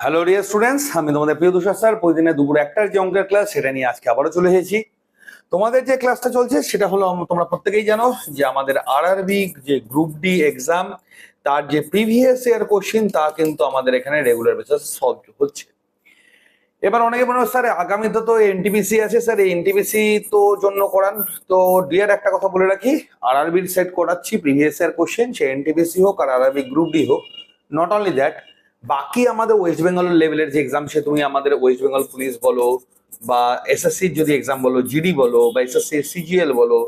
Hello dear students আমি তোমাদের প্রিয় তুষার স্যার। প্রতিদিনের দুপুর একটার যে অঙ্কের ক্লাস সেটা নিয়ে আজকে আবারও চলে এসেছি। তোমাদের যে ক্লাসটা চলছে, সেটা হলো তোমরা প্রত্যেকেই জানো যে আমাদের আরআরবি যে গ্রুপ ডি এক্সাম তার যে প্রিভিয়াস ইয়ার কোশ্চিন তা কিন্তু আমাদের এখানে রেগুলার বেসিস সলভ হচ্ছে। এবার অনেকে মনে হয়, স্যার, আগামীতে তো এনটিপিসি আছে, স্যার, এই এনটিপিসি তো জন্য করান। তো ডিয়ার একটা কথা বলে রাখি আরআরবির সেট করাচ্ছি প্রিভিয়াস ইয়ার কোশ্চেন সে এনটিপিসি হোক আর আরআরবি গ্রুপ ডি হোক। নট অনলি দ্যাট বাকি আমাদের ওয়েস্ট বেঙ্গল লেভেলের যে এক্সাম সে তুমি আমাদের ওয়েস্ট বেঙ্গল পুলিশ বলো, বা এসএসসি যদি এক্সাম বলো জিডি বলো, বা এসএসসি সিজিএল বলো,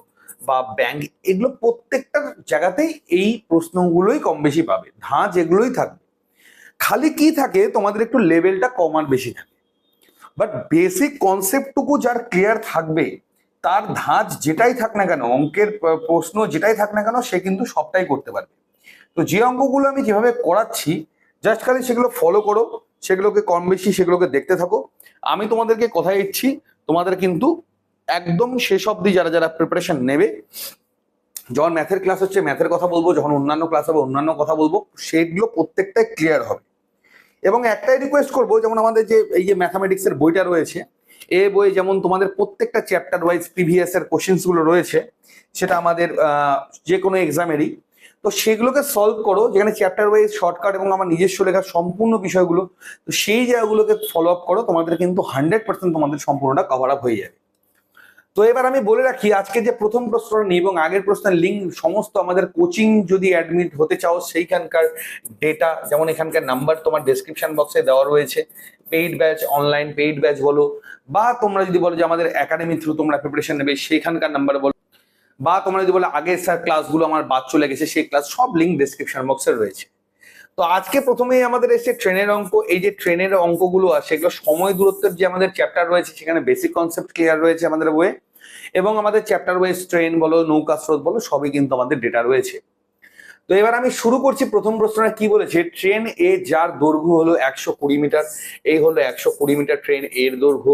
বা ব্যাংক এগুলো প্রত্যেকটা জায়গাতেই এই প্রশ্নগুলোই কম বেশি পাবে। ধাঁচ এগুলোই থাকবে। খালি কি থাকে, তোমাদের একটু লেভেলটা কম আর বেশি থাকে। বাট বেসিক কনসেপ্টটুকু যার ক্লিয়ার থাকবে, তার ধাঁচ যেটাই থাক না কেন, অঙ্কের প্রশ্ন যেটাই থাক না কেন, সে কিন্তু সবটাই করতে পারবে। তো যে অঙ্কগুলো আমি যেভাবে করাচ্ছি জাস্ট খালি সেগুলো ফলো করো, সেগুলোকে কম বেশি সেগুলোকে দেখতে থাকো। আমি তোমাদেরকে কথা দিচ্ছি, তোমাদের কিন্তু একদম শেষ অবধি যারা যারা প্রিপারেশন নেবে, যখন ম্যাথের ক্লাস হচ্ছে ম্যাথের কথা বলব, যখন অন্যান্য ক্লাস হবে, অন্যান্য কথা বলব, সেগুলো প্রত্যেকটাই ক্লিয়ার হবে। এবং একটাই রিকোয়েস্ট করব, যেমন আমাদের যে এই যে ম্যাথামেটিক্স এর বইটা রয়েছে, এ বই যেমন তোমাদের প্রত্যেকটা চ্যাপ্টার ওয়াইজ প্রিভিয়াস এর কোশ্চেন্সগুলো রয়েছে, সেটা আমাদের যে কোনো এক্সামেরই তো সেগুলোকে সলভ করো, যেখানে চ্যাপ্টার ওয়াইজ শর্টকাট এবং আমার নিজস্ব লেখা সম্পূর্ণ বিষয়গুলো, তো সেই জায়গাগুলোকে ফলো আপ করো, তোমাদের কিন্তু হান্ড্রেড পার্সেন্ট তোমাদের সম্পূর্ণটা কভার আপ হয়ে যাবে। তো এবার আমি বলে রাখি, আজকে যে প্রথম প্রশ্নটা নিই এবং আগের প্রশ্নের লিঙ্ক সমস্ত আমাদের কোচিং যদি অ্যাডমিট হতে চাও, সেইখানকার ডেটা যেমন এখানকার নাম্বার তোমার ডেসক্রিপশন বক্সে দেওয়া রয়েছে paid batch online paid batch বলো, বা তোমরা যদি বলো যে আমাদের একাডেমি থ্রু তোমরা প্রিপারেশন নেবে সেখানকার নাম্বার বলো। বা তোমরা যদি বলে আগের স্যার ক্লাসগুলো আমার বাদ চলে গেছে, সেই ক্লাস সব লিঙ্ক ডিসক্রিপশন বক্সে রয়েছে। তো আজকে প্রথমেই আমাদের এসে ট্রেনের অঙ্ক। এই যে ট্রেনের অঙ্কগুলো আছে, সেগুলো সময় দূরত্বের যে আমাদের চ্যাপ্টার রয়েছে, সেখানে বেসিক কনসেপ্ট ক্লিয়ার রয়েছে আমাদের বইয়ে। এবং আমাদের চ্যাপ্টার ওয়াইজ ট্রেন বলো, নৌকা স্রোত বলো, সবই কিন্তু আমাদের ডেটা রয়েছে। তো এবার আমি শুরু করছি প্রথম প্রশ্নটা কি বলেছে? ট্রেন এ যার দৈর্ঘ্য হলো একশো কুড়ি মিটার, এই হলো একশো কুড়ি মিটার ট্রেন এর দৈর্ঘ্য,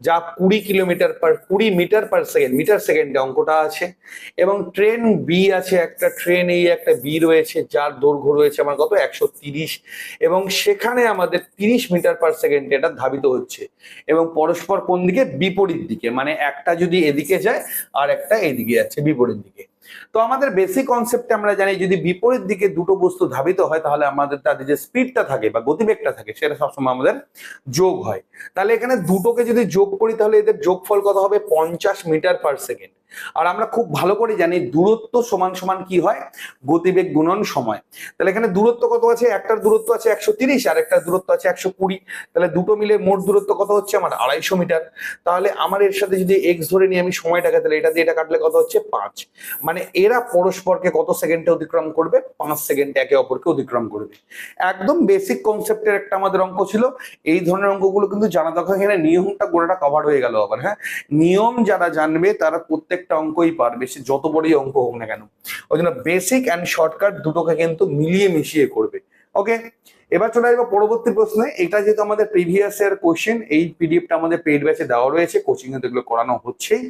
যা কুড়ি কিলোমিটার পার, কুড়ি মিটার পার সেকেন্ড, মিটার সেকেন্ডে অঙ্কটা আছে। এবং ট্রেন বি আছে, একটা ট্রেন এই একটা বি রয়েছে, যার দৈর্ঘ্য রয়েছে আমার কত? একশো তিরিশ। এবং সেখানে আমাদের তিরিশ মিটার পার সেকেন্ডে এটা ধাবিত হচ্ছে। এবং পরস্পর কোন দিকে? বিপরীত দিকে। মানে একটা যদি এদিকে যায়, আর একটা এদিকে যাচ্ছে বিপরীত দিকে। তো আমাদের বেসিক কনসেপ্টে আমরা জানি যদি বিপরীত দিকে দুটো বস্তু ধাবিত হয়, তাহলে আমাদের তাদের যে স্পিডটা থাকে বা গতিবেগটা থাকে, সেটা সবসময় আমাদের যোগ হয়। তাহলে এখানে দুটোকে যদি যোগ করি, তাহলে এদের যোগফল কত হবে? পঞ্চাশ মিটার পার সেকেন্ড আর আমরা খুব ভালো করে জানি দূরত্ব সমান সমান কি হয়? গতিবেগ গুণন সময়। তাহলে এখানে দূরত্ব কত আছে? একটার দূরত্ব আছে একশো তিরিশ, আর একটার দূরত্ব আছে একশো কুড়ি। তাহলে দুটো মিলে মোট দূরত্ব কত হচ্ছে? আমার আড়াইশো মিটার। তাহলে আমার এর সাথে যদি এক্স ধরে নিয়ে আমি সময়টাকে, তাহলে এটা দিয়ে এটা কাটলে কত হচ্ছে? পাঁচ। মানে এরা পরস্পরকে কত সেকেন্ডে অতিক্রম করবে? পাঁচ সেকেন্ডে একে অপরকে অতিক্রম করবে। একদম বেসিক কনসেপ্টের একটা আমাদের অঙ্ক ছিল। এই ধরনের অঙ্কগুলো কিন্তু জানা দরকার এখানে নিয়মটা গোড়াটা কভার হয়ে গেল আবার হ্যাঁ? নিয়ম যারা জানবে তারা প্রত্যেকটা অঙ্কই পারবে, সে যত বড়ই অঙ্ক হোক না কেন। ওই জন্য বেসিক অ্যান্ড শর্টকাট দুটোকে কিন্তু মিলিয়ে মিশিয়ে করবে। ওকে এবার চলে আসব পরবর্তী প্রশ্নে। এটা যেহেতু আমাদের প্রিভিয়াস ইয়ার কোশ্চেন এই পিডিএফটা আমাদের পেইড ব্যাচে দেওয়া রয়েছে কোচিং এ তো এগুলো করানো হচ্ছেই।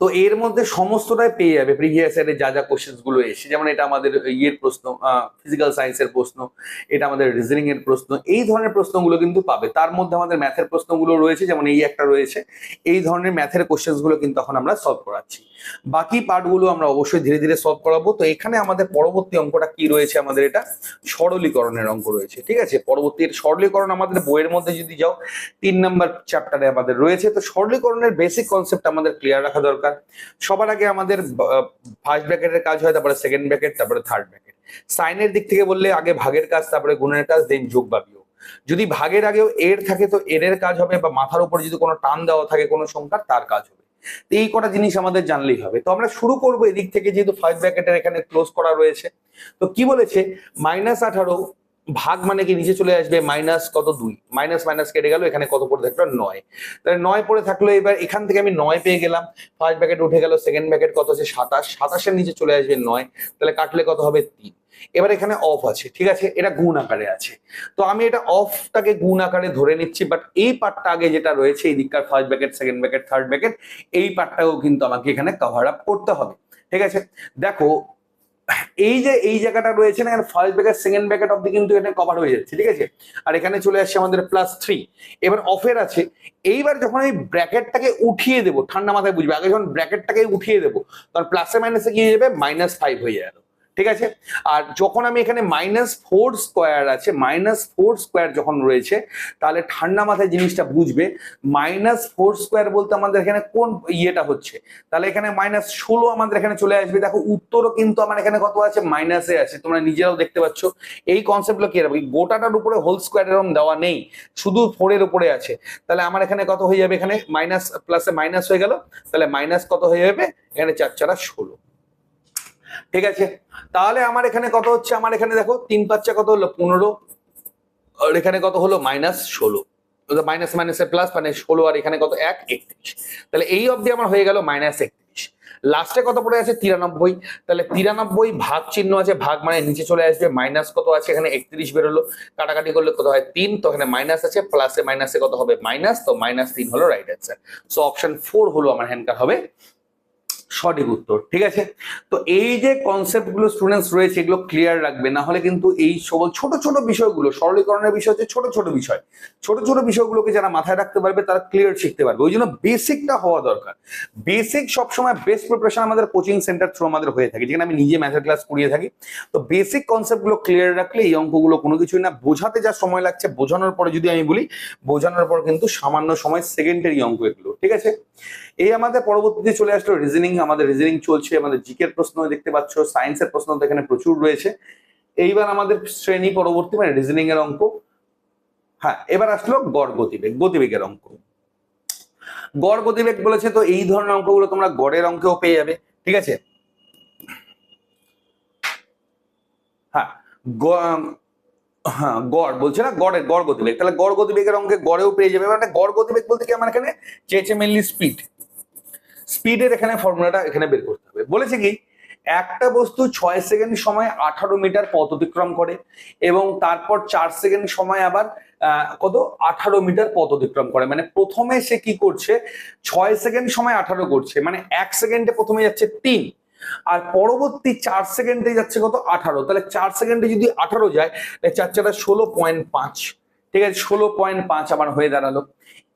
তো এর মধ্যে সমস্তটাই পেয়ে যাবে প্রিভিয়াস ইয়ারে যা যা কোশ্চেন্সগুলো এসে, যেমন এটা আমাদের ইয়ের প্রশ্ন ফিজিক্যাল সায়েন্সের প্রশ্ন, এটা আমাদের রিজনিং এর প্রশ্ন, এই ধরনের প্রশ্নগুলো কিন্তু পাবে। তার মধ্যে আমাদের ম্যাথের প্রশ্নগুলো রয়েছে, যেমন এই একটা রয়েছে, এই ধরনের ম্যাথের কোশ্চেন্সগুলো কিন্তু এখন আমরা সলভ করাচ্ছি। বাকি পার্টগুলো আমরা অবশ্যই ধীরে ধীরে সলভ করাবো। তো এখানে আমাদের পরবর্তী অঙ্কটা কি রয়েছে? আমাদের এটা সরলীকরণের অঙ্ক রয়েছে, ঠিক আছে? পরবর্তী সরলীকরণ আমাদের বইয়ের মধ্যে যদি যাও, তিন নম্বর চ্যাপ্টারে আমাদের রয়েছে। তো সরলীকরণের বেসিক কনসেপ্ট আমাদের ক্লিয়ার রাখা দরকার। সবার আগে আমাদের ফার্স্ট ব্র্যাকেটের কাজ হয়, তারপরে সেকেন্ড ব্র্যাকেট তারপরে থার্ড ব্র্যাকেট সাইনের দিক থেকে বললে আগে ভাগের কাজ, তারপরে গুণের কাজ দেন যোগ বা বিয়োগ। যদি ভাগের আগেও এর থাকে, তো এর এর কাজ হবে বা মাথার উপর যদি কোনো টান দেওয়া থাকে, কোনো সংখ্যার, তার কাজ হবে। এই কটা জিনিস আমাদের জানলেই হবে। তো আমরা শুরু করব এদিক থেকে, যেহেতু ফার্স্ট ব্র্যাকেটের এখানে ক্লোজ করা রয়েছে। তো কি বলেছে? মাইনাস আঠারো ভাগ মানে কি? নিচে চলে আসবে মাইনাস কত? দুই। মাইনাস মাইনাস কেটে গেল, এখানে কত পড়ে থাকল? নয়। তাহলে নয় পড়ে থাকল, এবার এখান থেকে আমি নয় পেয়ে গেলাম। ফার্স্ট ব্যাকেট উঠে গেল সেকেন্ড ব্যাকেট কত আছে? সাতাশ। সাতাশের নিচে চলে আসবে নয়। তাহলে কাটলে কত হবে? তিন। এবার এখানে অফ আছে, ঠিক আছে? এটা গুণ আকারে আছে। তো আমি এটা অফটাকে গুণ আকারে ধরে নিচ্ছি বাট এই পার্টটা আগে যেটা রয়েছে, এই দিককার first bracket second bracket third bracket এই পার্টটাও কিন্তু আমাকে এখানে কভার আপ করতে হবে। ঠিক আছে? দেখো এই যে, এই জায়গাটা রয়েছে না, এখানে ফার্স্ট ব্যাকেট সেকেন্ড ব্যাকেট অব্দি কিন্তু এটা কভার হয়ে যাচ্ছে, ঠিক আছে? আর এখানে চলে আসছে আমাদের প্লাস থ্রি এবার অফের আছে, এইবার যখন আমি ব্র্যাকেটটাকে উঠিয়ে দেবো, ঠান্ডা মাথায় বুঝবে, আগে যখন ব্র্যাকেটটাকে উঠিয়ে দেবো তখন প্লাসে মাইনাসে কি হয়ে যাবে? মাইনাস ফাইভ হয়ে যাবে। ঠিক আছে? আর যখন আমি এখানে মাইনাস ফোর স্কোয়ার আছে মাইনাস ফোর স্কোয়ার যখন রয়েছে, তাহলে ঠান্ডা মাথায় জিনিসটা বুঝবে। মাইনাস ফোর স্কোয়ার বলতে আমাদের এখানে কোন ইয়েটা হচ্ছে? তাহলে এখানে মাইনাস ষোলো আমাদের এখানে চলে আসবে। দেখো, উত্তরও কিন্তু আমার এখানে কত আছে? মাইনাসে আছে। তোমরা নিজেরাও দেখতে পাচ্ছ। এই কনসেপ্টগুলো কি এই গোটাটার উপরে হোল স্কোয়ার এরকম দেওয়া নেই। শুধু ফোরের উপরে আছে। তাহলে আমার এখানে কত হয়ে যাবে এখানে? মাইনাস প্লাসে মাইনাস হয়ে গেল। তাহলে মাইনাস কত হয়ে যাবে? এখানে চার চারা ষোলো। ঠিক আছে? তাহলে আমার এখানে কত হচ্ছে? আমার এখানে দেখো, তিন পাঁচটা কত হলো? পনেরো। আর এখানে কত হলো? মাইনাস ষোলো। মাইনাস মাইনাসে প্লাস মানে ষোলো আর এখানে কত? এক, একত্রিশ। তাহলে এই অবধি আমার হয়ে গেল মাইনাস একত্রিশ। লাস্টে কত পড়ে আছে? তিরানব্বই। তাহলে তিরানব্বই ভাগ চিহ্ন আছে, ভাগ মানে নিচে চলে আসবে। মাইনাস কত আছে? এখানে একত্রিশ বেরোলো। কাটাকাটি করলে কত হয়? তিন। তো এখানে মাইনাস আছে প্লাসে মাইনাসে কত হবে? মাইনাস তো মাইনাস তিন হলো right answer so option four হলো আমার হ্যান্ডকার হবে সঠিক উত্তর, ঠিক আছে? তো এই যে কনসেপ্টগুলো স্টুডেন্টস রয়েছে, এগুলো ক্লিয়ার রাখবে। না হলে কিন্তু এই সবল ছোট ছোট বিষয়গুলো, সরলীকরণের বিষয় হচ্ছে ছোট ছোট বিষয়। ছোট ছোট বিষয়গুলোকে যারা মাথায় রাখতে পারবে, তারা ক্লিয়ার শিখতে পারবে। ওই জন্য বেসিকটা হওয়া দরকার। বেসিক সবসময় বেস্ট প্রিপারেশন আমাদের কোচিং সেন্টার থ্রু আমাদের হয়ে থাকে। যেখানে আমি নিজে ম্যাথের ক্লাস করিয়ে থাকি। তো বেসিক কনসেপ্টগুলো ক্লিয়ার রাখলে এই অঙ্কগুলো কোনো কিছুই না। বোঝাতে যা সময় লাগছে, বোঝানোর পরে যদি আমি বলি, বোঝানোর পর কিন্তু সামান্য সময় সেকেন্ডারি অঙ্ক এগুলো, ঠিক আছে? এই আমাদের পরবর্তীতে চলে আসলো রিজনিং আমাদের রিজনিং চলছে, আমাদের জিকের প্রশ্ন দেখতে পাচ্ছ সায়েন্সের প্রশ্ন তো এখানে প্রচুর রয়েছে। এইবার আমাদের শ্রেণি পরবর্তী মানে রিজনিং এর অঙ্ক। হ্যাঁ এবার আসলো গড় গতিবেগ, গতিবেগের অঙ্ক। গড় গতিবেগ বলেছে তো এই ধরনের অঙ্কগুলো তোমরা গড়ের অঙ্কেও পেয়ে যাবে, ঠিক আছে? হ্যাঁ হ্যাঁ গড়, বলছে না গড়ের, গড় গতিবেগ। তাহলে গড় গতিবেগের অঙ্কে গড়েও পেয়ে যাবে মানে গড় গতিবেগ বলতে কি আমার এখানে? চেয়েছে মেনলি স্পিড স্পিডের এখানে ফর্মুলাটা এখানে বের করতে হবে। বলেছে কি, একটা বস্তু ছয় সেকেন্ড সময় আঠারো মিটার পথ অতিক্রম করে এবং তারপর চার সেকেন্ড সময় আবার কত? আঠারো মিটার পথ অতিক্রম করে। মানে প্রথমে সে কি করছে? ছয় সেকেন্ড সময় আঠারো করছে। মানে এক সেকেন্ডে প্রথমে যাচ্ছে তিন, আর পরবর্তী চার সেকেন্ডে যাচ্ছে কত? আঠারো। তাহলে চার সেকেন্ডে যদি আঠারো যায়, তাহলে ষোলো পয়েন্ট পাঁচ। ঠিক আছে, ষোলো পয়েন্ট পাঁচ আমার হয়ে দাঁড়াল।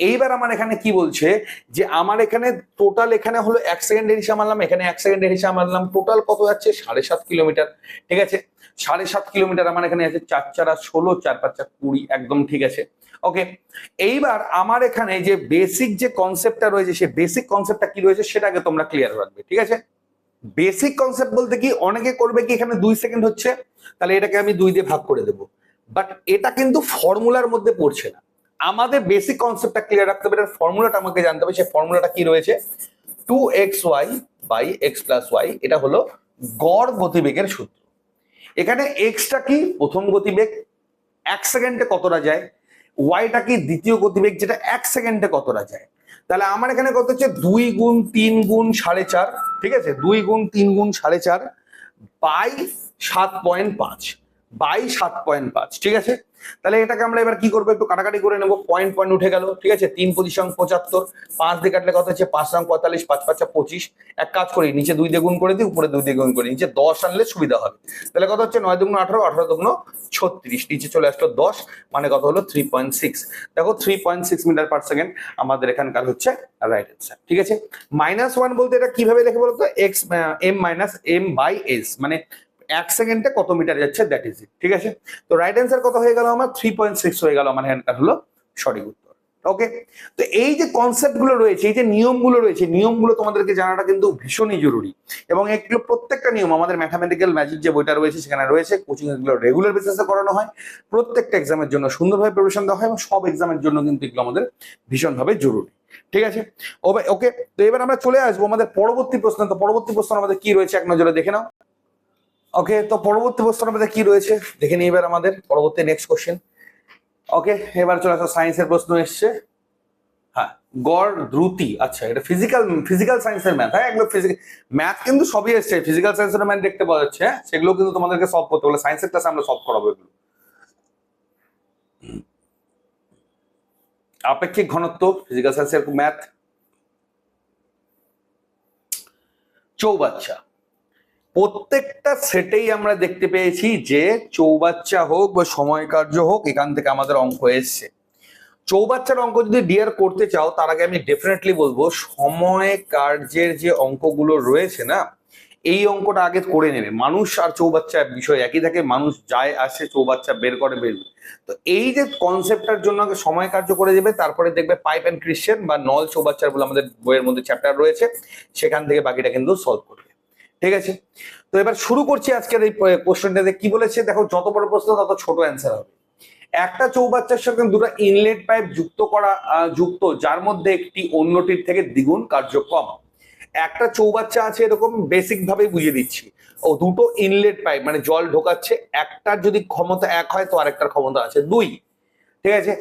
এইবার আমার এখানে কি বলছে যে আমার এখানে টোটাল এখানে হলো এক সেকেন্ডের হিসাব মারলাম, এখানে এক সেকেন্ডের হিসাব মারলাম টোটাল কত যাচ্ছে? সাড়ে সাত কিলোমিটার, ঠিক আছে? সাড়ে সাত কিলোমিটার আমার এখানে আছে, চার চারা ষোলো, চার পাঁচ চার কুড়ি, একদম ঠিক আছে। ওকে এইবার আমার এখানে যে বেসিক যে কনসেপ্টটা রয়েছে, সে বেসিক কনসেপ্টটা কি রয়েছে সেটাকে তোমরা ক্লিয়ার রাখবে, ঠিক আছে? বেসিক কনসেপ্ট বলতে কি, অনেকে করবে কি এখানে দুই সেকেন্ড হচ্ছে, তাহলে এটাকে আমি দুই দিয়ে ভাগ করে দেবো। বাট এটা কিন্তু ফর্মুলার মধ্যে পড়ছে না। আমাদের বেসিক কনসেপ্টটা ক্লিয়ার রাখতে হবে। ফর্মুলাটা আমাকে জানতে হবে। সেই ফর্মুলাটা কি রয়েছে? Two X Y by X plus Y এটা হলো গড় গতিবেগের সূত্র। এখানে এক্সটা কি? প্রথম গতিবেগ। এক সেকেন্ডে কতটা যায়? ওয়াইটা কি? দ্বিতীয় গতিবেগ, যেটা এক সেকেন্ডে কতটা যায়? তাহলে আমার এখানে কত হচ্ছে? দুই গুণ তিন গুণ সাড়ে চার, ঠিক আছে? দুই গুণ তিন গুণ সাড়ে চার বাই সাত পয়েন্ট পাঁচ। বাই সাত পয়েন্ট পাঁচ, ঠিক আছে? তাহলে এটাকে আমরা এবার কি করব? একটু কাটাকাটি করে নেব। পয়েন্ট পয়েন্ট উঠে গেল, ঠিক আছে? তিন অঙ্ক পঁচাত্তর, পাঁচ দিয়ে কাটলে কত হচ্ছে? পাঁচ অঙ্ক পঁয়তাল্লিশ, পাঁচ পাঁচা পঁচিশ। এক কাজ করি, নিচে দুই দিয়ে করে দিই, উপরে দুই দিয়ে গুণ করি, নিচে দশ আনলে সুবিধা হবে। তাহলে কত হচ্ছে? নয় দুগুণ আঠারো আঠারো দুগুণ ছত্রিশ, নিচে চলে আসলো দশ মানে কত হলো? থ্রি পয়েন্ট সিক্স দেখো three point six metre per second আমাদের এখানকার হচ্ছে রাইট অ্যান্সার ঠিক আছে? মাইনাস ওয়ান বলতে এটা কীভাবে লেখে বলতো? X M minus M by S মানে এক সেকেন্ডে কত মিটার যাচ্ছে? দ্যাট ইজ ইট ঠিক আছে? তো রাইট অ্যান্সার কত হয়ে গেল আমার? থ্রি পয়েন্ট সিক্স হয়ে গেল আমার হ্যান্ডকার হলো সঠিক উত্তর। ওকে তো এই যে কনসেপ্টগুলো রয়েছে, এই যে নিয়মগুলো রয়েছে নিয়মগুলো তোমাদেরকে জানাটা কিন্তু ভীষণই জরুরি। এবং এগুলো প্রত্যেকটা নিয়ম, আমাদের ম্যাথামেটিক্যাল ম্যাজিক যে বইটা রয়েছে, সেখানে রয়েছে কোচিং এগুলো রেগুলার বেসিসে করানো হয়। প্রত্যেকটা এক্সামের জন্য সুন্দরভাবে প্রিপারেশন দেওয়া হয় এবং সব এক্সামের জন্য কিন্তু এগুলো আমাদের ভীষণভাবে জরুরি। ঠিক আছে? ওকে তো এবার আমরা চলে আসব আমাদের পরবর্তী প্রশ্ন। তো পরবর্তী প্রশ্ন আমাদের কি রয়েছে? এক নজরে দেখে নাও। ওকে তো পরবর্তী প্রশ্ন আমাদের কি রয়েছে? দেখে নিই এবার আমাদের পরবর্তী নেক্সট কোশ্চেন ওকে এবার চলে আসো সায়েন্সের প্রশ্ন এসছে। হ্যাঁ গড় দ্রুতি আচ্ছা এটা ফিজিক্যাল ফিজিক্যাল সায়েন্সের ম্যাথ হ্যাঁ একদম ফিজিক্যাল ম্যাথ কিন্তু সবই এসছে ফিজিক্যাল সায়েন্সের ম্যাথ দেখতে পাওয়া যাচ্ছে হ্যাঁ সেগুলো কিন্তু তোমাদেরকে সলভ করতে বলে সায়েন্সের ক্লাসে আমরা সলভ করাবো এগুলো। আপেক্ষিক ঘনত্ব ফিজিক্যাল সায়েন্সের ম্যাথ চৌবাচ্চা প্রত্যেকটা সেটেই আমরা দেখতে পেয়েছি যে চৌবাচ্চা হোক বা সময় কার্য হোক, এখান থেকে আমাদের অঙ্ক এসছে। চৌবাচ্চার অঙ্ক যদি ডিয়ার করতে চাও, তার আগে আমি ডেফিনেটলি বলব সময় কার্যের যে অঙ্কগুলো রয়েছে না, এই অঙ্কটা আগে করে নেবে। মানুষ আর চৌবাচ্চা বিষয় একই থাকে, মানুষ যায়, আসে, চৌবাচ্চা বের করে, বের। তো এই যে কনসেপ্টটার জন্য আগে সময় কার্য করে দেবে, তারপরে দেখবে পাইপ অ্যান্ড ক্রিশ্চিয়ান বা নল চৌবাচ্চার বলে আমাদের বইয়ের মধ্যে চ্যাপ্টার রয়েছে, সেখান থেকে বাকিটা কিন্তু সলভ করবে। ঠিক আছে? তো এবার শুরু করছি আজকের এই কোশ্চেনটাতে কি বলেছে? দেখো, যত বড় প্রশ্ন, তত ছোট অ্যান্সার হবে। একটা চৌবাচ্চার সঙ্গে দুটো ইনলেট পাইপ যুক্ত করা যুক্ত, যার মধ্যে একটি অন্যটির থেকে দ্বিগুণ কার্যক্ষম একটা চৌবাচ্চা আছে এরকম বেসিক ভাবে বুঝিয়ে দিচ্ছি। ও, দুটো ইনলেট পাইপ মানে জল ঢোকাচ্ছে, একটার যদি ক্ষমতা এক হয়, তো আরেকটার ক্ষমতা আছে দুই। ঠিক আছে?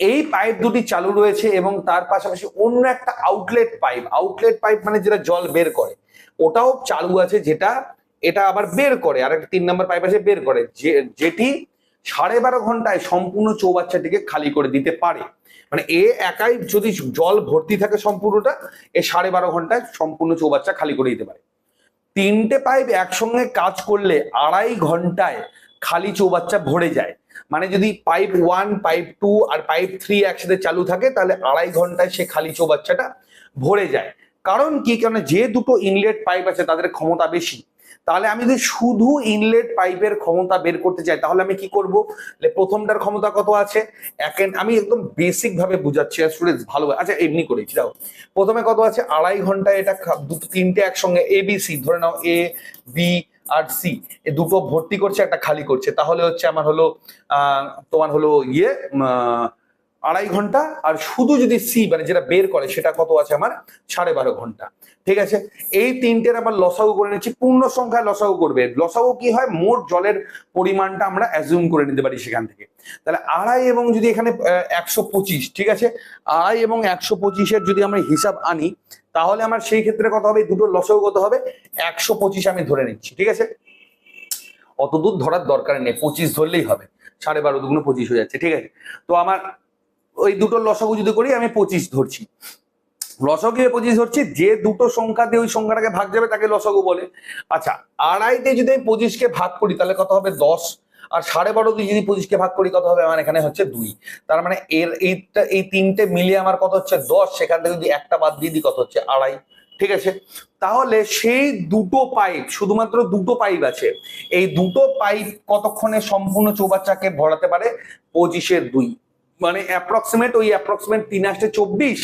এই পাইপ দুটি চালু রয়েছে এবং তার পাশাপাশি অন্য একটা আউটলেট পাইপ আউটলেট পাইপ মানে যেটা জল বের করে। ওটাও চালু আছে যেটা, এটা আবার বের করে আর একটা তিন নম্বর পাইপ আছে, বের করে, যে, যেটি সাড়ে বারো ঘন্টায় সম্পূর্ণ চৌবাচ্চাটিকে খালি করে দিতে পারে। মানে এ একাই যদি জল ভর্তি থাকে সম্পূর্ণটা, এ সাড়ে বারো ঘন্টায় সম্পূর্ণ চৌবাচ্চা খালি করে দিতে পারে। তিনটে পাইপ একসঙ্গে কাজ করলে আড়াই ঘন্টায় খালি চৌবাচ্চা ভরে যায়। মানে যদি পাইপ ওয়ান পাইপ টু আর পাইপ থ্রি একসাথে চালু থাকে, তাহলে আড়াই ঘন্টায় সে খালি চৌবাচ্চাটা ভরে যায়। কারণ কি? কারণ যে দুটো ইনলেট পাইপ আছে তাদের ক্ষমতা বেশি। তাহলে আমি যদি শুধু ইনলেট পাইপের ক্ষমতা বের করতে চাই তাহলে আমি কি করব? প্রথমটার ক্ষমতা কত আছে? আমি একদম বেসিক ভাবে বুঝাচ্ছি স্টুডেন্টস ভালো আচ্ছা এমনি করেছি দাও প্রথমে কত আছে? আড়াই ঘন্টায় এটা দুটো তিনটে একসঙ্গে এ বি সি ধরে নাও এ বি আর সি এ দুটো ভর্তি করছে একটা খালি করছে। তাহলে হচ্ছে আমার হলো তোমার হলো ইয়ে আহ, আড়াই ঘণ্টা, আর শুধু যদি সি মানে যেটা বের করে, সেটা কত আছে আমার? সাড়ে বারো ঘণ্টা। ঠিক আছে? এই তিনটের আবার লসাগু করে নিচ্ছি, পূর্ণ সংখ্যায় লসাগু করবে। লসাগু কি হয়? মোট জলের পরিমাণটা আমরা অ্যাজিউম করে নিতে পারি সেখান থেকে। তাহলে আড়াই এবং যদি এখানে একশো পঁচিশ, ঠিক আছে? আড়াই এবং একশো পঁচিশের যদি আমরা হিসাব আনি, তাহলে আমার সেই ক্ষেত্রে কত হবে? দুটো লসাগু কত হবে? একশো পঁচিশ আমি ধরে নিচ্ছি, ঠিক আছে? অত দূর ধরার দরকার নেই, পঁচিশ ধরলেই হবে। সাড়ে বারো দুগুণ পঁচিশ হয়ে যাচ্ছে, ঠিক আছে? তো আমার ওই দুটো লসাগু যদি করি, আমি পঁচিশ ধরছি। দিয়ে পঁচিশ ধরছি, যে দুটো সংখ্যা দিয়ে ওই সংখ্যাটাকে ভাগ যাবে, তাকে লসাগু বলে। আচ্ছা আড়াইতে যদি আমি পঁচিশকে ভাগ করি, তাহলে কত হবে? দশ। আর সাড়ে বারো দিয়ে যদি পঁচিশকে ভাগ করি, কত হবে? আমার এখানে হচ্ছে দুই। তার মানে এর এইটা, এই তিনটে মিলিয়ে আমার কত হচ্ছে? দশ। সেখান থেকে যদি একটা বাদ দিয়ে দিই, কত হচ্ছে? আড়াই। ঠিক আছে? তাহলে সেই দুটো পাইপ, শুধুমাত্র দুটো পাইপ আছে, এই দুটো পাইপ কতক্ষণে সম্পূর্ণ চৌবাচ্চাকে ভরাতে পারে? পঁচিশের দুই। মানে অ্যাপ্রক্সিমেট ওই অ্যাপ্রক্সিমেট তিন আসতে চব্বিশ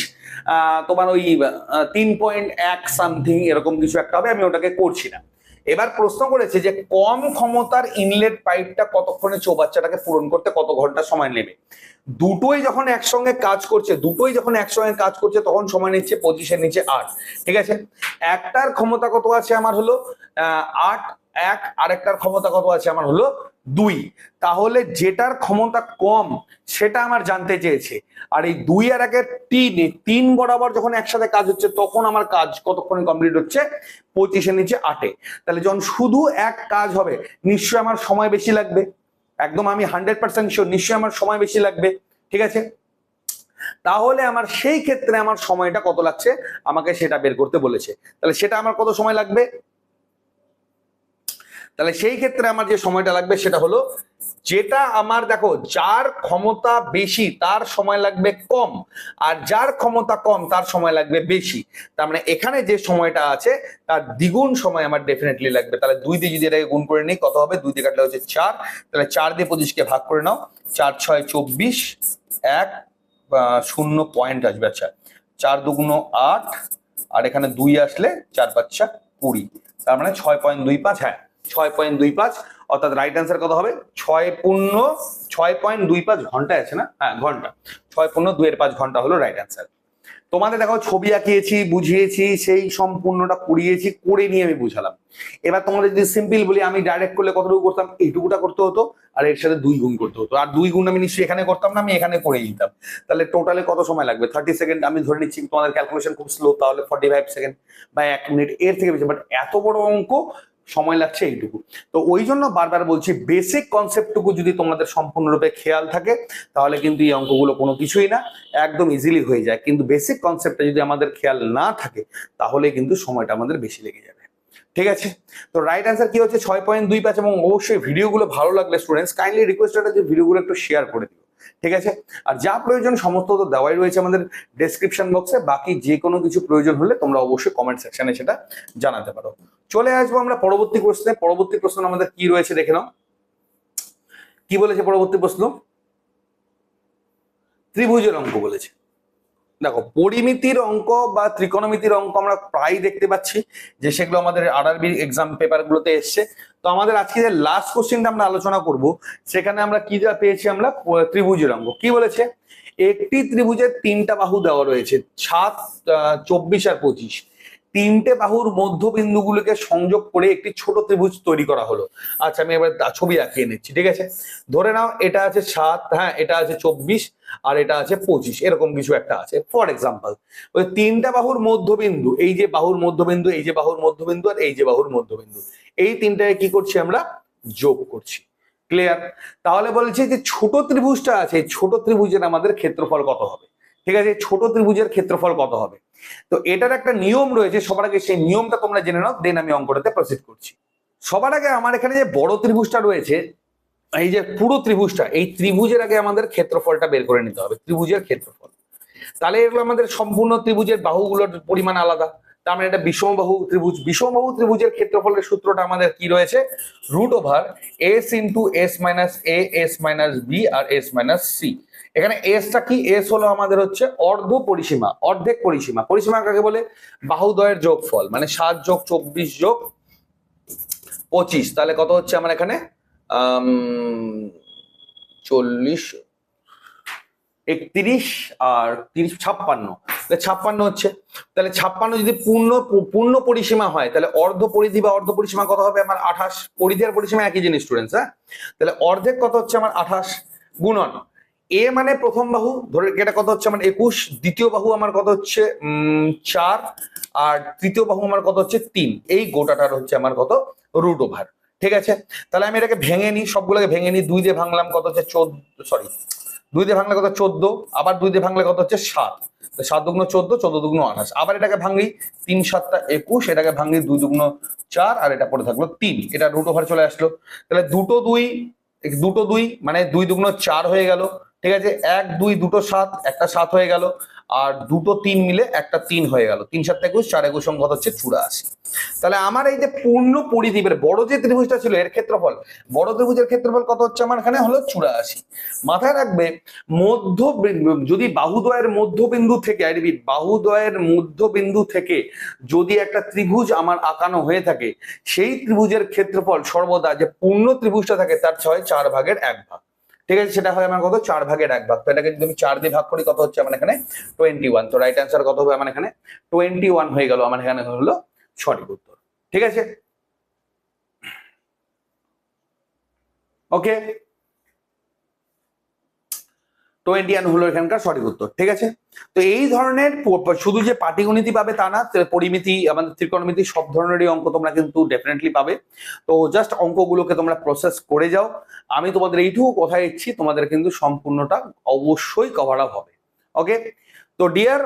তোমার ওই তিন পয়েন্ট এক সামথিং এরকম কিছু একটা হবে, আমি ওটাকে করছি না। এবার প্রশ্ন করেছে যে কম ক্ষমতার ইনলেট পাইপটা কতক্ষণে চৌবাচ্চাটাকে পূরণ করতে কত ঘণ্টা সময় নেবে? দুটোই যখন একসঙ্গে কাজ করছে, দুটোই যখন একসঙ্গে কাজ করছে, তখন সময় নিচ্ছে পঁচিশের নিচে আট। ঠিক আছে? একটার ক্ষমতা কত আছে আমার হলো আট, এক, আরেকটার ক্ষমতা কত আছে আমার হলো দুই, তাহলে যেটার ক্ষমতা কম সেটা আমার জানতে চেয়েছে। আর এই দুই আর একের তিন তিন বরাবর যখন একসাথে কাজ হচ্ছে, তখন আমার কাজ কতক্ষণে কমপ্লিট হচ্ছে? পঁচিশের নিচে আটে। তাহলে যখন শুধু এক কাজ হবে, নিশ্চয়ই আমার সময় বেশি লাগবে। একদম আমি হান্ড্রেড পার্সেন্ট শিওর নিশ্চয়ই আমার সময় বেশি লাগবে। ঠিক আছে? তাহলে আমার সেই ক্ষেত্রে আমার সময়টা কত লাগছে? আমাকে সেটা বের করতে বলেছে। তাহলে সেটা আমার কত সময় লাগবে? তাহলে সেই ক্ষেত্রে আমার যে সময়টা লাগবে সেটা হলো, যেটা আমার দেখো, যার ক্ষমতা বেশি, তার সময় লাগবে কম। আর যার ক্ষমতা কম, তার সময় লাগবে বেশি। তার মানে এখানে যে সময়টা আছে, তার দ্বিগুণ সময় আমার ডেফিনেটলি লাগবে। তাহলে দুই দিয়ে যদি এটাকে গুণ করে নিই, কত হবে? দুই দিয়ে কাটলে হচ্ছে চার। তাহলে চার দিয়ে পঁচিশকে ভাগ করে নাও। চার, ছয়, চব্বিশ, এক শূন্য পয়েন্ট আসবে। আচ্ছা চার দুগুণ আট, আর এখানে দুই আসলে চার পাঁচটা কুড়ি। তার মানে ছয় পয়েন্ট দুই পাঁচ হ্যাঁ। ছয় পয়েন্ট দুই পাঁচ, অর্থাৎ রাইট অ্যান্সার কত হবে? ছয় পূর্ণ, ছয় পয়েন্ট দুই পাঁচ ঘণ্টা আছে না? হ্যাঁ ঘণ্টা। ছয় পূর্ণ, দুইয়ের পাঁচ ঘণ্টা হলো রাইট অ্যান্সার তোমাদের দেখো, ছবি আঁকিয়েছি, বুঝিয়েছি, সেই সম্পূর্ণটা করিয়েছি, করে নিয়ে আমি বুঝালাম। এবার তোমাদের যদি সিম্পল বলি, আমি ডাইরেক্ট করলে কতটুকু করতাম? এইটুকুটা করতে হতো, আর এর সাথে দুই গুণ করতে হতো। আর দুই গুণ আমি নিশ্চয়ই এখানে করতাম না, আমি এখানে করে দিতাম তাহলে টোটালে কত সময় লাগবে? থার্টি সেকেন্ড আমি ধরে নিচ্ছি তোমাদের ক্যালকুলেশন খুব স্লো তাহলে ফর্টি ফাইভ সেকেন্ড বা এক মিনিট এর থেকে বেশি বাট এত বড় অঙ্ক সময় লাগছে এইটুকু। তো ওই জন্য বারবার বলছি বেসিক কনসেপ্টটুকু যদি তোমাদের সম্পূর্ণরূপে খেয়াল থাকে, তাহলে কিন্তু এই অঙ্কগুলো কোনো কিছুই না, একদম ইজিলি হয়ে যায়। কিন্তু বেসিক কনসেপ্টটা যদি আমাদের খেয়াল না থাকে, তাহলে কিন্তু সময়টা আমাদের বেশি লেগে যাবে। ঠিক আছে? তো রাইট অ্যান্সার কি হচ্ছে? ছয় পয়েন্ট দুই পাঁচ এবং অবশ্যই ভিডিওগুলো ভালো লাগলে স্টুডেন্টস কাইন্ডলি রিকোয়েস্ট যে ভিডিওগুলো একটু শেয়ার করে দিও। ঠিক আছে? আর যা প্রয়োজন সমস্ত তো দেওয়াই রয়েছে আমাদের ডেসক্রিপশন বক্সে বাকি যে কোনো কিছু প্রয়োজন হলে তোমরা অবশ্যই কমেন্ট সেকশনে সেটা জানাতে পারো। চলে আসব আমরা পরবর্তী প্রশ্নে। পরবর্তী প্রশ্ন আমাদের কি রয়েছে দেখে নাও। কি বলেছে পরবর্তী প্রশ্ন? ত্রিভুজের অঙ্ক বলেছে। দেখো, পরিমিতির অঙ্ক বা ত্রিকোণমিতির অঙ্ক আমরা প্রায় দেখতে পাচ্ছি, যে সেগুলো আমাদের আরআরবি এক্সাম পেপারগুলোতে এসছে। তো আমাদের আজকে যে লাস্ট কোশ্চেনটা আমরা আলোচনা করব, সেখানে আমরা কি যা পেয়েছি আমরা? ত্রিভুজের অঙ্ক। কি বলেছে? একটি ত্রিভুজের তিনটা বাহু দেওয়া রয়েছে, সাত চব্বিশ আর পঁচিশ। তিনটে বাহুর মধ্যবিন্দুগুলোকে সংযোগ করে একটি ছোট ত্রিভুজ তৈরি করা হলো। আচ্ছা আমি এবার ছবি আঁকিয়ে নিচ্ছি, ঠিক আছে? ধরে নাও, এটা আছে সাত হ্যাঁ এটা আছে চব্বিশ, আর এটা আছে পঁচিশ, এরকম কিছু একটা আছে। ফর এক্সাম্পল, ওই তিনটা বাহুর মধ্যবিন্দু, এই যে বাহুর মধ্যবিন্দু, এই যে বাহুর মধ্যবিন্দু, আর এই যে বাহুর মধ্যবিন্দু, এই তিনটাকে কি করছি আমরা? যোগ করছি। ক্লিয়ার? তাহলে বলছি যে ছোট ত্রিভুজটা আছে, ছোট ত্রিভুজের আমাদের ক্ষেত্রফল কত হবে? ঠিক আছে, ছোট ত্রিভুজের ক্ষেত্রফল কত হবে? তো এটার একটা নিয়ম রয়েছে, সবার আগে সেই নিয়মটা তোমরা জেনে নাও দেন আমি অঙ্কটাতে প্রসিড করছি। সবার আগে আমার এখানে যে বড় ত্রিভুজটা রয়েছে, এই যে পুরো ত্রিভুজটা, এই ত্রিভুজের আগে আমাদের ক্ষেত্রফলটা বের করে নিতে হবে, ত্রিভুজের ক্ষেত্রফল। তাহলে এগুলো আমাদের সম্পূর্ণ ত্রিভুজের বাহুগুলোর পরিমাণ আলাদা। তার মানে এটা বিষমবাহু ত্রিভুজ, বিষমবাহু ত্রিভুজের ক্ষেত্রফলের সূত্রটা আমাদের কি রয়েছে? Root over S into S minus A S minus B R S minus C এখানে এসটা কি? এস হলো আমাদের হচ্ছে অর্ধ পরিসীমা, অর্ধেক পরিসীমা। পরিসীমা কাকে বলে? বাহুদ্বয়ের যোগফল মানে সাত যোগ চব্বিশ যোগ পঁচিশ। তাহলে কত হচ্ছে আমার এখানে? চল্লিশ একত্রিশ আর তিরিশ, ছাপ্পান্ন। তাহলে ছাপ্পান্ন হচ্ছে। তাহলে ছাপ্পান্ন যদি পূর্ণ পূর্ণ পরিসীমা হয়, তাহলে অর্ধ পরিধি বা অর্ধ পরিসীমা কত হবে? আমার আঠাশ। পরিধি আর পরিসীমা একই জিনিস স্টুডেন্টস হ্যাঁ? তাহলে অর্ধেক কত হচ্ছে? আমার আঠাশ গুণন। এ মানে প্রথম বাহু, ধরে এটা কত হচ্ছে? আমার একুশ। দ্বিতীয় বাহু আমার কত হচ্ছে? চার। আর তৃতীয় বাহু আমার কত হচ্ছে? তিন। এই গোটাটার হচ্ছে আমার কত? রুট ওভার ঠিক আছে? তাহলে আমি এটাকে ভেঙে নিই, সবগুলোকে ভেঙে নিই। দুই দিয়ে ভাঙলাম কত হচ্ছে? চোদ্দ সরি দুই দিয়ে ভাঙলে কত চোদ্দ? আবার দুই দিয়ে ভাঙলে কত হচ্ছে সাত? সাত দুগ্ন চোদ্দ চোদ্দ দুগ্ন আঠাশ। আবার এটাকে ভাঙলি তিন সাতটা একুশ, এটাকে ভাঙলি দুই দুগ্ন চার, আর এটা পড়ে থাকল তিন। এটা রুট ওভার চলে আসলো। তাহলে দুটো দুই দুটো দুই মানে দুই দুগ্ন চার হয়ে গেল। ঠিক আছে? এক, দুই, দুটো, সাত, একটা সাত হয়ে গেল। আর দুটো তিন মিলে একটা তিন হয়ে গেল। তিন সাত একুশ, চার একুশ সংখ্যা হচ্ছে চুরাশি। তাহলে আমার এই যে পূর্ণ পরিদ্বীপের বড় যে ত্রিভুজটা ছিল, এর ক্ষেত্রফল, বড় ত্রিভুজের ক্ষেত্রফল কত হচ্ছে আমার এখানে? হলো চুরাশি। মাথায় রাখবে মধ্য যদি বাহুদ্বয়ের মধ্যবিন্দু থেকে রিপিট বাহুদ্বয়ের মধ্যবিন্দু থেকে যদি একটা ত্রিভুজ আমার আঁকানো হয়ে থাকে, সেই ত্রিভুজের ক্ষেত্রফল সর্বদা যে পূর্ণ ত্রিভুজটা থাকে, তার ছয়, চার ভাগের এক ভাগ। ঠিক আছে, সেটা হয় আমার কত? চার ভাগের এক ভাগ। তো এটাকে যদি আমি চার দিয়ে ভাগ করি, কত হচ্ছে আমার এখানে? টোয়েন্টি ওয়ান তো রাইট অ্যান্সার কত হবে আমার এখানে? টোয়েন্টি ওয়ান হয়ে গেল। আমার এখানে হলো সঠিক উত্তর। ঠিক আছে? ওকে টোয়েন্টি ওয়ান হলো এখানকার সঠিক উত্তর, ঠিক আছে? তো এই ধরনের শুধু যে পাটিগণিতি পাবে তা না পরিমিতি, আমাদের ত্রিকোণমিতি, সব ধরনেরই অঙ্ক তোমরা কিন্তু ডেফিনেটলি পাবে। তো জাস্ট অঙ্কগুলোকে তোমরা প্রসেস করে যাও। আমি তোমাদের এইটুকু কথা দিচ্ছি, তোমাদের কিন্তু সম্পূর্ণটা অবশ্যই কভার আপ হবে। ওকে তো ডিয়ার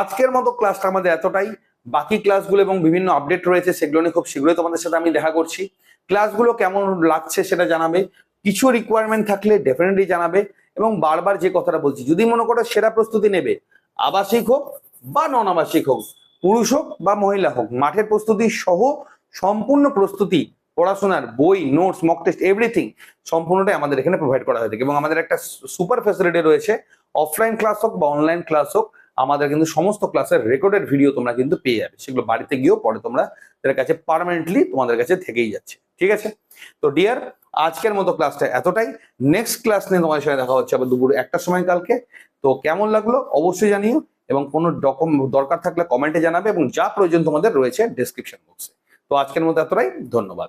আজকের মতো ক্লাসটা আমাদের এতটাই। বাকি ক্লাসগুলো এবং বিভিন্ন আপডেট রয়েছে, সেগুলো নিয়ে খুব শীঘ্রই তোমাদের সাথে আমি দেখা করছি। ক্লাসগুলো কেমন লাগছে সেটা জানাবে। কিছু রিকোয়ারমেন্ট থাকলে ডেফিনেটলি জানাবে। এবং বারবার যে কথাটা বলছি, যদি মনে করো সেরা প্রস্তুতি নেবে, আবাসিক হোক বা নন আবাসিক হোক, পুরুষ হোক বা মহিলা হোক, মাঠের প্রস্তুতি সহ সম্পূর্ণ প্রস্তুতি, পড়াশোনার বই নোটস মক টেস্ট এভরিথিং সম্পূর্ণটাই আমাদের এখানে প্রোভাইড করা হয়ে থাকে এবং আমাদের একটা সুপার ফ্যাসিলিটি রয়েছে। অফলাইন ক্লাস হোক বা অনলাইন ক্লাস হোক, আমাদের কিন্তু সমস্ত ক্লাসের রেকর্ডেড ভিডিও তোমরা কিন্তু পেয়ে যাবে। সেগুলো বাড়িতে গিয়েও পরে তোমরা এদের কাছে পার্মানেন্টলি তোমাদের কাছে থেকেই যাচ্ছে। ঠিক আছে? তো ডিয়ার আজকের মতো ক্লাসটা এতটাই। নেক্সট ক্লাস নিয়ে তোমাদের সঙ্গে দেখা হচ্ছে আবার দুপুর একটার সময় কালকে। তো কেমন লাগল অবশ্যই জানিও এবং কোনো ডকুম দরকার থাকলে কমেন্টে জানাবে এবং যা প্রয়োজন তোমাদের রয়েছে ডেসক্রিপশন বক্সে তো আজকের মতো এতটাই, ধন্যবাদ।